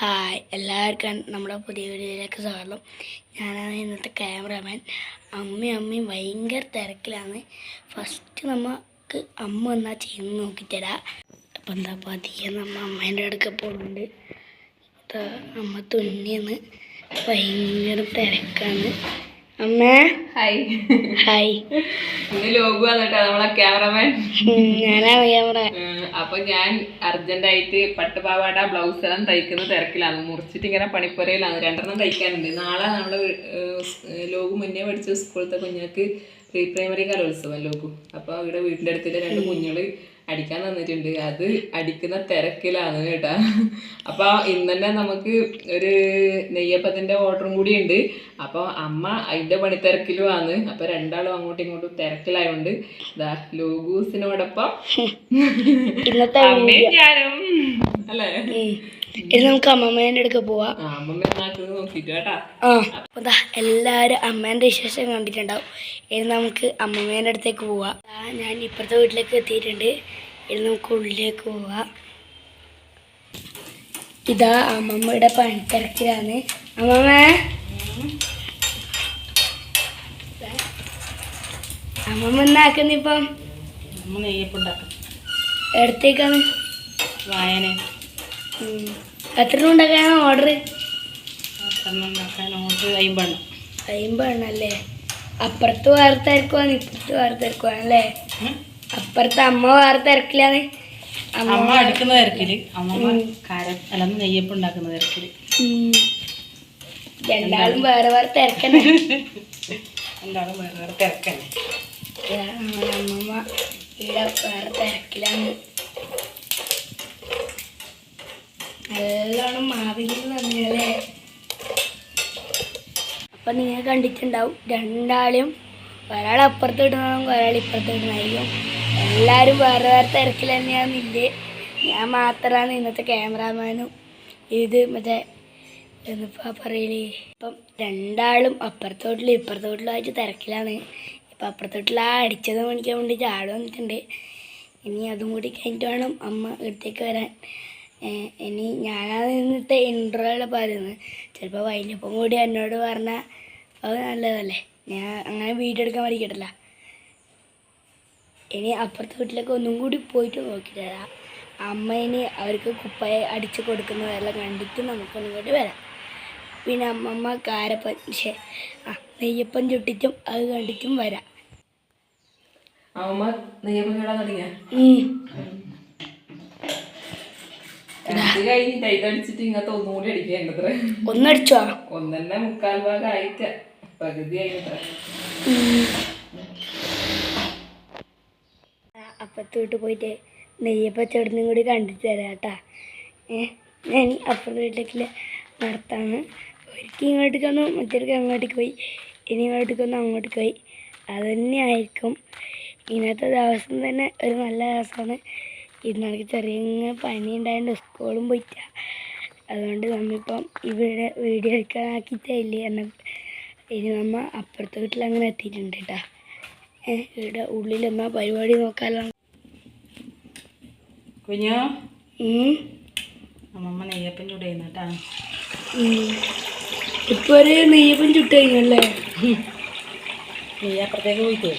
Hi എല്ലാവർക്കും നമ്മുടെ പുതിയ വീഡിയോയിലേക്ക് സ്വാഗതം. ഞാനാണ് ഇന്നത്തെ ക്യാമറാമാൻ. അമ്മയും അമ്മയും ഭയങ്കര തിരക്കിലാണ്. ഫസ്റ്റ് നമുക്ക് അമ്മ എന്നാ ചെയ്യുന്ന നോക്കിത്തരാം. അപ്പം എന്താ പതിയെ നമ്മ അമ്മേന്റെ അടുക്ക പോകുന്നുണ്ട് അമ്മ തുന്നിയെന്ന്. ഭയങ്കര തിരക്കാണ്. അമ്മേ. ഹായ് ഹായ് ഇന്ന് ലോഗു വന്നിട്ടാ നമ്മളെ ക്യാമറമാൻ ഉം, ഞാനാണ് ക്യാമറ അപ്പൊ ഞാൻ അർജന്റായിട്ട് പട്ടുപാവാട ബ്ലൗസ് എല്ലാം തയ്ക്കുന്ന തിരക്കിലാണ്. മുറിച്ചിട്ട് ഇങ്ങനെ പണിപ്പുരയിലാണ്. രണ്ടെണ്ണം തയ്ക്കാനുണ്ട്. നാളെ നമ്മൾ ലോഗു മുന്നേ പഠിച്ച സ്കൂളത്തെ കുഞ്ഞുങ്ങൾക്ക് പ്രീ പ്രൈമറി കലോത്സവം ലോഗു. അപ്പൊ ഇവിടെ വീടിന്റെ അടുത്തിലെ രണ്ട് കുഞ്ഞുങ്ങൾ അടിക്കാൻ തന്നിട്ടുണ്ട്. അത് അടിക്കുന്ന തിരക്കിലാണ് കേട്ടാ. അപ്പൊ ഇന്ന് തന്നെ നമുക്ക് ഒരു നെയ്യപ്പത്തിന്റെ ഓർഡറും കൂടി ഉണ്ട്. അപ്പൊ അമ്മ അതിന്റെ പണിത്തിരക്കിലുമാണ് അപ്പൊ രണ്ടാളും അങ്ങോട്ടും ഇങ്ങോട്ടും തിരക്കിലായോണ്ട് ഇതാ ലോഗൂസിനോടൊപ്പം അമ്മയും ഞാനും. ഇനി നമുക്ക് അമ്മമ്മേന്റെ അടുക്ക പോവാം. ആ ദാ എല്ലാവരും അമ്മേന്റെ വിശേഷം കണ്ടിട്ടുണ്ടാവും. ഇനി നമുക്ക് അമ്മമ്മേന്റെ അടുത്തേക്ക് പോവാം. ദാ ഞാൻ ഇപ്പുറത്തെ വീട്ടിലേക്ക് എത്തിയിട്ടുണ്ട്. ഇനി നമുക്ക് ഉള്ളിലേക്ക് പോവാം. ഇതാ അമ്മമ്മയുടെ പണിത്തിരക്കിലാണ്. അമ്മമ്മ. അമ്മമ്മ എന്നാക്കുന്നിപ്പം ഇപ്പം? നെയ്യപ്പുണ്ടാക്കും. എടുത്തേക്കാണ്. വായന. എത്ര ഉണ്ടാക്കാനാണ് ഓർഡർ അയിമ്പെണ്ണം അയിമ്പണ്ണല്ലേ അപ്പുറത്ത് വേറെ തിരക്കുവാണ് ഇപ്പുറത്ത് വേറെ തിരക്കുവാണ് അല്ലേ അപ്പുറത്ത് അമ്മ വേറെ തിരക്കിലാണ് അമ്മ അടിക്കുന്ന തിരക്കിൽ. അമ്മ കാരം അല്ലെന്ന് നെയ്യപ്പം ഉണ്ടാക്കുന്ന തിരക്കിൽ. രണ്ടാളും വേറെ വേറെ തിരക്കന്നെ. രണ്ടാളും വേറെ വേറെ നമ്മുടെ അമ്മമ്മ ഇവിടെ വേറെ തിരക്കിലാണ്. അപ്പൊ നിങ്ങൾ കണ്ടിട്ടുണ്ടാവും. രണ്ടാളും ഒരാൾ അപ്പുറത്ത് ഇടണം ഒരാൾ ഇപ്പുറത്ത് ഇടണമായിരിക്കും എല്ലാവരും വേറെ വേറെ തിരക്കിൽ തന്നെയാണെന്നില്ലേ ഞാൻ മാത്രമാണ് ഇന്നത്തെ ക്യാമറാമാനും ഇത് മറ്റേ എന്നിപ്പോൾ പറയലേ? ഇപ്പം രണ്ടാളും അപ്പുറത്തോട്ടിലും ഇപ്പുറത്തോട്ടിലും ആയിട്ട് തിരക്കിലാണ്. ഇപ്പം അപ്പുറത്തോട്ടിൽ ആ അടിച്ചത് മേടിക്കാൻ വേണ്ടി ചാട് വന്നിട്ടുണ്ട്. ഇനി അതും കൂടി കഴിഞ്ഞിട്ട് വേണം അമ്മ ഇടത്തേക്ക് വരാൻ. ഇനി ഞാനാണ് ഇന്നത്തെ ഇന്റർവ്യൂ പറയുന്നത്. ചിലപ്പോൾ വൈകിട്ടപ്പം കൂടി എന്നോട് പറഞ്ഞാൽ അത് നല്ലതല്ലേ? ഞാൻ അങ്ങനെ വീഡിയോ എടുക്കാൻ പഠിക്കട്ടില്ല ഇനി അപ്പുറത്തെ വീട്ടിലേക്ക് ഒന്നും കൂടി പോയിട്ട് നോക്കി തരാം അമ്മ ഇനി അവർക്ക് കുപ്പായ അടിച്ച് കൊടുക്കുന്നതെല്ലാം കണ്ടിട്ട് നമുക്കൊന്നും കൂടി വരാം. പിന്നെ അമ്മമ്മ കാരപ്പൻ ശേ ആ നെയ്യപ്പം ചുട്ടിച്ചും അത് കണ്ടിട്ടും വരാം. അമ്മ നെയ്യപ്പം ചൂടാൻ തുടങ്ങിയ? ഒന്നടിച്ചോ? ഒന്നെന്നെ മുക്കാൽ ഭാഗം ആയിട്ട്. അപ്പുറത്ത് വീട്ടിൽ പോയിട്ട് നെയ്യപ്പം ചേട്ടനും കൂടി കണ്ടിട്ട് തരാം കേട്ടാ. ഞാൻ അപ്പുറത്തെ വീട്ടിലേക്ക് നടത്താണ്. ഒരിക്കൽ ഇങ്ങോട്ടേക്ക് വന്നു മറ്റൊരിക്കൽ അങ്ങോട്ടേക്ക് പോയി. ഇനി ഇങ്ങോട്ടേക്ക് വന്നു അങ്ങോട്ടേക്ക് പോയി. തന്നെയായിരിക്കും ഇന്നത്തെ ദിവസം തന്നെ ഒരു നല്ല ദിവസമാണ്. ഇന്ന് എനിക്ക് ചെറിയ പനി ഉണ്ടായതുകൊണ്ട് സ്കൂളും പോയിട്ട. അതുകൊണ്ട് നമ്മിപ്പം ഇവിടെ വീഡിയോ എടുക്കാനാക്കിയിട്ടില്ലേ എന്നെ ഇനി നമ്മൾ അപ്പുറത്തെ വീട്ടിൽ അങ്ങനെ എത്തിയിട്ടുണ്ട് കേട്ടാ ഏഹ് ഇവിടെ ഉള്ളിൽ എന്നാ പരിപാടി നോക്കാലോ കുഞ്ഞോ. അമ്മമ്മ നെയ്യപ്പം ചൂടുന്ന കേട്ടാ. ഇപ്പൊ ഒരു നെയ്യപ്പം ചുട്ട് കഴിഞ്ഞല്ലേ നീ അപ്പുറത്തേക്ക് പോയിട്ടേ.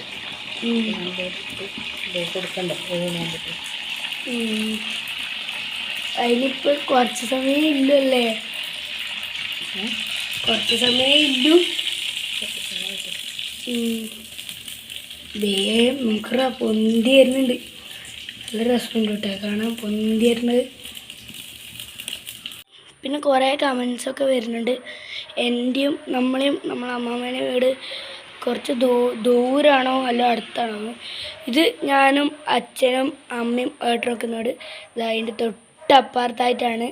അതിനിപ്പോ കുറച്ച് സമയം ഇല്ലല്ലേ കുറച്ച് സമയം ഇല്ലു ദേ നമുക്കറ പൊന്തി വരുന്നുണ്ട്. നല്ല രസമുണ്ട് കേട്ടോ കാണാൻ പൊന്തി വരുന്നത്. പിന്നെ കുറേ കമൻസ് ഒക്കെ വരുന്നുണ്ട്. എന്റെയും നമ്മളെയും നമ്മളെ അമ്മാമ്മേനെ വീട് കുറച്ച് ദൂ ദൂരാണോ അല്ല അടുത്താണോ? ഇത് ഞാനും അച്ഛനും അമ്മയും ഏട്ടനൊക്കെ വീട് ഇത് അതിന്റെ തൊട്ടപ്പുറത്തായിട്ടാണ്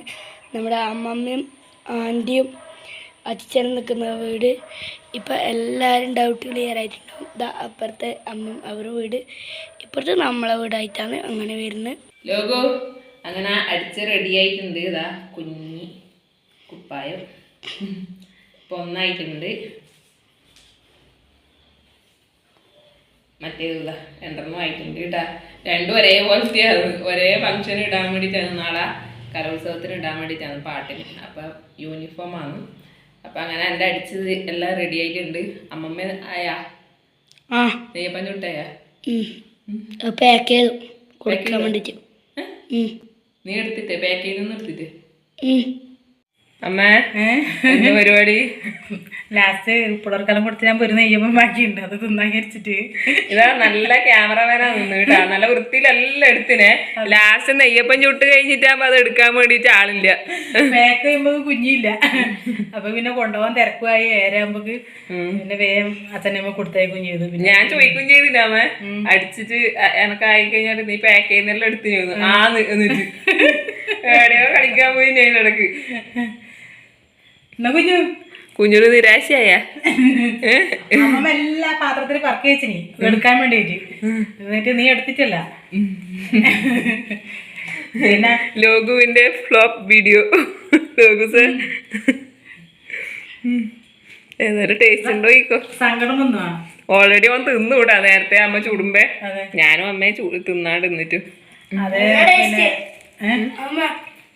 നമ്മുടെ അമ്മമ്മയും ആന്റിയും അച്ഛനും നിൽക്കുന്ന വീട് ഇപ്പം എല്ലാവരും ഡൗട്ട് ക്ലിയർ ആയിട്ടുണ്ടാവും ഇതാ അപ്പുറത്തെ അമ്മ അവരുടെ വീട്. ഇപ്പുറത്ത് നമ്മളെ വീടായിട്ടാണ് അങ്ങനെ വരുന്നത്. ലോകോ അങ്ങനെ അടിച്ച് റെഡി ആയിട്ടുണ്ട്. ഇതാ കുഞ്ഞി കുപ്പായം. ഇപ്പൊ ഒന്നായിട്ടുണ്ട്. മറ്റേത് രണ്ടെണ്ണം ആയിട്ടുണ്ട് കേട്ടാ രണ്ടും ഒരേപോലത്തെയാണ്. ഒരേ ഫംഗ്ഷൻ ഇടാൻ വേണ്ടിയിട്ടാണ് നാളെ കലോത്സവത്തിന് ഇടാൻ വേണ്ടിയിട്ടാണ് പാട്ടിന്. അപ്പം യൂണിഫോമാണ് അപ്പം അങ്ങനെ എന്റെ അടിച്ചത് എല്ലാം റെഡി ആയിട്ടുണ്ട്. അമ്മമ്മ ആയാ? ആ. നെയ്യപ്പം ചുട്ടയാ പാക്ക് ചെയ്തു. കൊടുക്കാൻ വേണ്ടിട്ട് നീ എടുത്തിട്ടേ? പാക്ക് ചെയ്തൊന്നും എടുത്തിട്ട്. അമ്മ പരിപാടി? ലാസ്റ്റ് പുളർക്കാലം കൊടുത്ത് ഞാൻ ഒരു നെയ്യപ്പം ബാക്കിയുണ്ട്. അത് തിന്നാൻ വിചാരിച്ചിട്ട്. ഇതാ നല്ല ക്യാമറമാനാ നിന്ന് കേട്ടാ. നല്ല വൃത്തിയിലെല്ലാം എടുത്തിനെ. ലാസ്റ്റ് നെയ്യപ്പം ചുട്ട് കഴിഞ്ഞിട്ടാകുമ്പോ അത് എടുക്കാൻ വേണ്ടിട്ട് ആളില്ല. പാക്ക് ചെയ്യുമ്പോ കുഞ്ഞില്ല. അപ്പൊ പിന്നെ കൊണ്ടുപോകാൻ തിരക്കുമായി. ഏരാകുമ്പോ പിന്നെ വേഗം അച്ഛനമ്മ കൊടുത്തേക്കും ചെയ്തു. ഞാൻ ചോദിക്കും ചെയ്തില്ല അമ്മ. അടിച്ചിട്ട് ആയി കഴിഞ്ഞാൽ നീ പാക്ക് ചെയ്യുന്നെല്ലാം എടുത്തു ചെയ്തു. ആ ന്ന് എന്നിട്ട്. എവിടെയോ കളിക്കാൻ പോയി ഞാൻ ഇടയ്ക്ക്. കുഞ്ഞു? കുഞ്ഞൊരു നിരാശയായ? അമ്മ എല്ലാ പാത്രത്തിൽ പറക്കി വെച്ചിനി. എടുക്കാൻ വേണ്ടിട്ട് എന്നിട്ട് നീ എടുത്തിട്ടല്ല. പിന്നെ? ലോകുവിന്റെ ഫ്ലോപ്പ് വീഡിയോ. ലോകു സർ. ഏതൊരു ടേസ്റ്റ് ഉണ്ടോ ഈ സങ്കടം വന്നു? ഓൾറെഡി അവൻ തിന്നുകൂടാ നേരത്തെ അമ്മ ചൂടുമ്പേ. ഞാനും അമ്മയെ ചൂട് തിന്നാണ്ട് നിന്നിട്ടു അതെ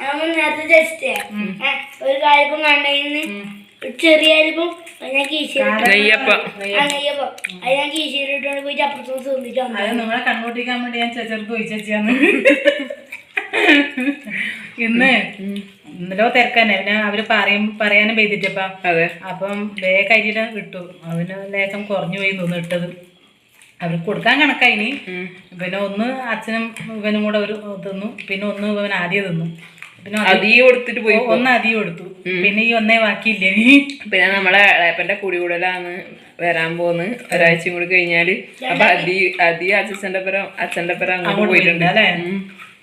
നേരത്തെ ടെസ്റ്റ് ഒരു കണ്ടതിന് ചെറിയ അരിപ്പം ഞാൻ കീശയിലിട്ട്. നെയ്യപ്പം. ആ നെയ്യപ്പം. അത് ഞാൻ കീശയിലിട്ടോണ്ട് പോയിട്ട് അപ്പുറത്ത് തിന്നിട്ട് വന്നു നമ്മളെ നിങ്ങളെ കൺകൂട്ടിക്കാൻ വേണ്ടി ഞാൻ ചോദിച്ചാന്ന് ഇന്ന് ഇന്നലോ തിരക്കന്നെ. പിന്നെ അവർ പറയും പറയാനും പെയ്തിട്ടപ്പാ. അതെ. അപ്പം വേഗം കരിയില ഇട്ടു. അവന് ലേശം കുറഞ്ഞു പോയി നിന്ന് ഇട്ടത്. അവർക്ക് കൊടുക്കാൻ കണക്കായിനി പിന്നെ ഒന്ന് അച്ഛനും ഇവനും കൂടെ ഒരു തിന്നു. പിന്നെ ഒന്ന് ഇവൻ ആദ്യം തിന്നു. പിന്നെ കൊടുത്തിട്ട് പോയി ഒന്ന് അധികം കൊടുത്തു. പിന്നെ ഈ ഒന്നേ ബാക്കിയില്ലേ? പിന്നെ നമ്മളെ ഇളയപ്പന്റെ കുടി കൂടലാണ് വരാൻ പോന്ന് ഒരാഴ്ചയും കൂടി കഴിഞ്ഞാൽ അപ്പൊ അതി അതി അച്ഛന്റെ പരം അച്ഛന്റെ പരം അങ്ങോട്ട് പോയിട്ടുണ്ട്. അല്ലേ?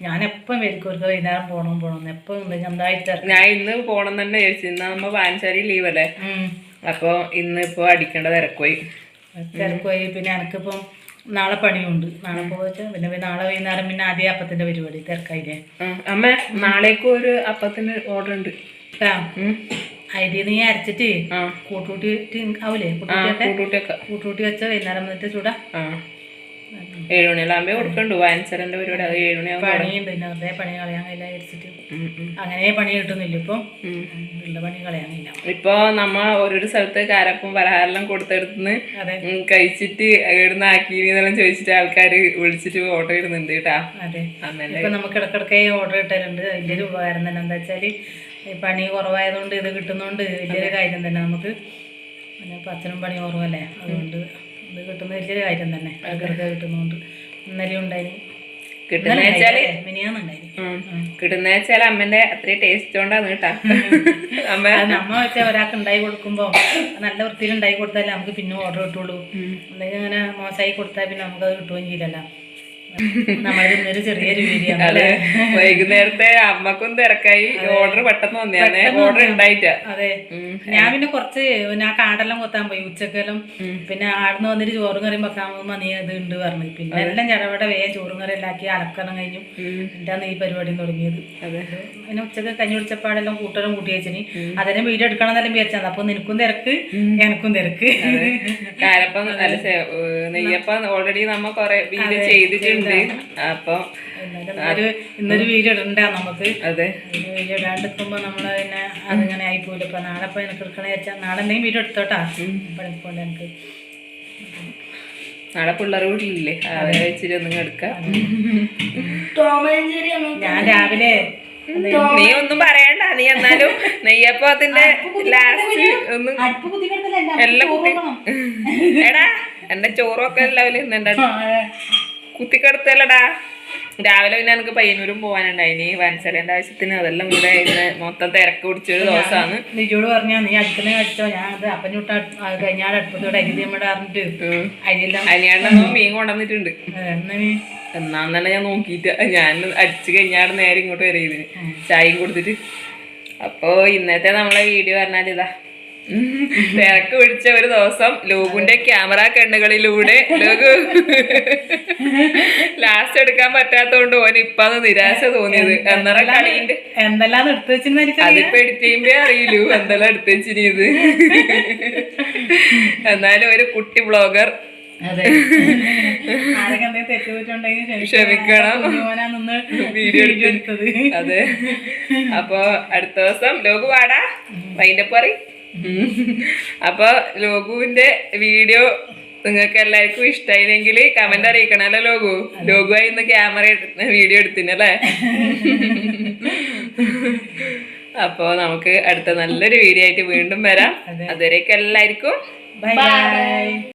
ഞാൻ എപ്പം വരിക്കോർക്ക് വൈകുന്നേരം പോണം പോണം. എപ്പം നന്നായിട്ട് ഞാൻ ഇന്ന് പോണം തന്നെ വിചാരിച്ചു. ഇന്ന് നമ്മ വാൻശാരി ലീവ് അല്ലേ? അപ്പൊ ഇന്ന് ഇപ്പൊ അടിക്കേണ്ട തിരക്കുപോയി തിരക്കുപോയി പിന്നെ എനിക്കിപ്പം നാളെ പണിയുണ്ട്. നാളെ പോയിട്ട് പിന്നെ നാളെ വൈകുന്നേരം പിന്നെ ആദ്യ അപ്പത്തിന്റെ പരിപാടി തിരക്കായില്ലേ? അമ്മ നാളേക്കും ഒരു അപ്പത്തിന് ഓർഡർ ഉണ്ട് അരി നീ അരച്ചിട്ട് കൂട്ടുകൂട്ടി ആവൂലേ? കൂട്ടുകൂട്ടിയൊക്കെ? കൂട്ടുകൂട്ടി വെച്ച വൈകുന്നേരം വന്നിട്ട് ചൂടാ. ഏഴുമണിയാകുമ്പോ കൊടുക്കണ്ടു. വാൻസറിന്റെ പരിപാടി? അത് ഏഴുമണിയാകുമ്പോ പണിയുണ്ട് പിന്നെ വെറുതെ പണി കളയാൻ കഴിയില്ല വിചാരിച്ചിട്ട്. ഉം, ഉം, അങ്ങനെ പണി കിട്ടുന്നില്ല ഇപ്പം. ഉള്ള പണി നമ്മ ഓരോരു സ്ഥലത്ത് കാരപ്പും പലഹാരെല്ലാം കൊടുത്തെടുത്തുനിന്ന് കഴിച്ചിട്ട് എവിടുന്ന് ആക്കി എന്നെല്ലാം ചോദിച്ചിട്ട് ആൾക്കാർ വിളിച്ചിട്ട് ഓർഡർ ഇടുന്നുണ്ട് കേട്ടാ. അതെ. അമ്മേന്റെ ഇപ്പൊ നമുക്ക് ഇടക്കിടക്ക് ഓർഡർ കിട്ടലുണ്ട് ഒരു ഉപകാരം തന്നെ. എന്താ വെച്ചാൽ പണി കുറവായതുകൊണ്ട് ഇത് കിട്ടുന്നോണ്ട് വലിയൊരു കാര്യം തന്നെ നമുക്ക്. പിന്നെ പത്തിനും അച്ഛനും പണി കുറവല്ലേ അതുകൊണ്ട് ഇത് കിട്ടുന്ന വലിയൊരു കാര്യം തന്നെ. ആൾക്കാർക്ക് കിട്ടുന്നതുകൊണ്ട്. ഇന്നലെ ഉണ്ടായിരുന്നു കിട്ടുന്ന വെച്ചാൽ മിനിയാന്നുണ്ടായിരുന്നു ഉം. കിട്ടുന്ന വെച്ചാൽ അമ്മന്റെ അത്രയും ടേസ്റ്റ് കൊണ്ടാണ് കേട്ടാ. അമ്മ നമ്മ വെച്ചാൽ ഒരാൾക്ക് ഉണ്ടായി കൊടുക്കുമ്പോ നല്ല വൃത്തിയിൽ ഉണ്ടായി കൊടുത്താലേ നമുക്ക് പിന്നെ ഓർഡർ കിട്ടുള്ളൂ. എന്തെങ്കിലും അങ്ങനെ മോശമായി കൊടുത്താൽ പിന്നെ നമുക്ക് അത് കിട്ടുകയും ചെയ്യില്ലല്ലോ. വൈകുന്നേരത്തെ അമ്മക്കും തിരക്കായി. ഓർഡർ പെട്ടെന്ന് വന്നേ. ഓർഡർ ഉണ്ടായിട്ടാ. അതെ. ഞാൻ പിന്നെ കുറച്ച് ഞാൻ കാടെല്ലാം കൊത്താൻ പോയി. ഉച്ചക്കെല്ലാം പിന്നെ ആടുന്ന് വന്നിട്ട് ചോറും കറിയും വെക്കാൻ പോകുമ്പോ നീ അത് ഉണ്ട് പറഞ്ഞു. പിന്നെ എല്ലാം ചടപട വേ ചോറും കറി ഉണ്ടാക്കി അലക്കണം കഴിഞ്ഞു. എന്നിട്ടാണ് ഈ പരിപാടി തുടങ്ങിയത്. അതെ. പിന്നെ ഉച്ചയ്ക്ക് കഞ്ഞി കുടിച്ചപ്പാടെല്ലാം കൂട്ടലും കൂട്ടി വെച്ചിന് അതിനെ വീട് എടുക്കണം എന്നെല്ലാം വിചാരിച്ചത്. അപ്പൊ നിനക്കും തിരക്ക് എനക്കും തിരക്ക്. കാരപ്പം അല്ല നെയ്യപ്പം ഓൾറെഡി നമ്മ കൊറേ വീട് ചെയ്തിട്ടുണ്ട്. അപ്പൊ എന്നാലും ഇന്നൊരു വീഡിയോ ഇടണ്ട നമുക്ക്. അതെ. വീഡിയോ ഇടാണ്ട് നമ്മൾ നമ്മൾ പിന്നെ അതിങ്ങനെ ആയിപ്പോയില്ല ഇപ്പൊ നാളെ ഇപ്പൊ എനിക്ക് എടുക്കണേ വെച്ചാൽ നാളെ എന്തെങ്കിലും വീഡിയോ എടുത്തോട്ടാ. പണിക്കൊണ്ട് എനിക്ക് നാളെ പിള്ളേർ വീട്ടിലില്ലേ അവരെ വെച്ചിട്ട് ഒന്നും എടുക്കാം. ഞാൻ രാവിലെ നീ ഒന്നും പറയണ്ട നീ എന്നാലും നെയ്യപ്പത്തിന്റെ ലാസ്റ്റ് ഒന്നും എല്ലാം എടാ എന്റെ ചോറൊക്കെ എല്ലാവരും ഇന്നെന്റെ കുത്തിക്കെടുത്തല്ലടാ രാവിലെ പിന്നെ എനിക്ക് പയ്യന്നൂരും പോകാനുണ്ടായിനി വൻസലേന്റെ ആവശ്യത്തിന് അതെല്ലാം ഇവിടെ ഇന്ന് മൊത്തം തിരക്ക് പിടിച്ചൊരു ദിവസമാണ് നിജോട് പറഞ്ഞാ നീ അടുപ്പിനെ അടിച്ചോ? ഞാൻ അത് അപ്പനോട്ട് കഴിഞ്ഞാൽ അടുപ്പത്തോടെ അരി അനിയാണ്ടൊന്നും മീൻ കൊണ്ടുവന്നിട്ടുണ്ട്. എന്നാന്ന് തന്നെ ഞാൻ നോക്കിയിട്ട്. ഞാൻ അടിച്ചു കഴിഞ്ഞാൽ നേരെ ഇങ്ങോട്ട് വരെ ഇതിന് ചായയും കൊടുത്തിട്ട്. അപ്പോ ഇന്നത്തെ നമ്മളെ വീഡിയോ പറഞ്ഞാൽ ഇതാ. തിരക്ക് പിടിച്ച ഒരു ദിവസം ലോകുന്റെ ക്യാമറ കണ്ണുകളിലൂടെ ലോകു ലാസ്റ്റ് എടുക്കാൻ പറ്റാത്തോണ്ട് ഓന് ഇപ്പാന്ന് നിരാശ തോന്നിയത്. അന്നേരം കളീന്റെ എന്തെല്ലാം എടുത്തു വെച്ചെന്ന് എനിക്ക് അതിപ്പോ എഡിറ്റ് ചെയ്യുമ്പേ അറിയില്ലൂ എന്തെല്ലാം എടുത്തു വെച്ചിരിയത് എന്നാലും ഒരു കുട്ടി ബ്ലോഗർ ക്ഷമിക്കണം. വീഡിയോ എടുത്തത്. അതെ. അപ്പൊ അടുത്ത ദിവസം ലോകു പാടാ വൈൻഡപ്പറി അപ്പൊ ലോകുവിന്റെ വീഡിയോ നിങ്ങൾക്ക് എല്ലാവർക്കും ഇഷ്ടമായില്ലെങ്കിൽ കമന്റ് അറിയിക്കണല്ലോ ലോകു? ലോകു ആയി ഇന്ന് ക്യാമറ വീഡിയോ എടുത്തിനല്ലേ അപ്പോ നമുക്ക് അടുത്ത നല്ലൊരു വീഡിയോ ആയിട്ട് വീണ്ടും വരാം. അതുവരേക്കും എല്ലാവർക്കും ബൈ ബൈ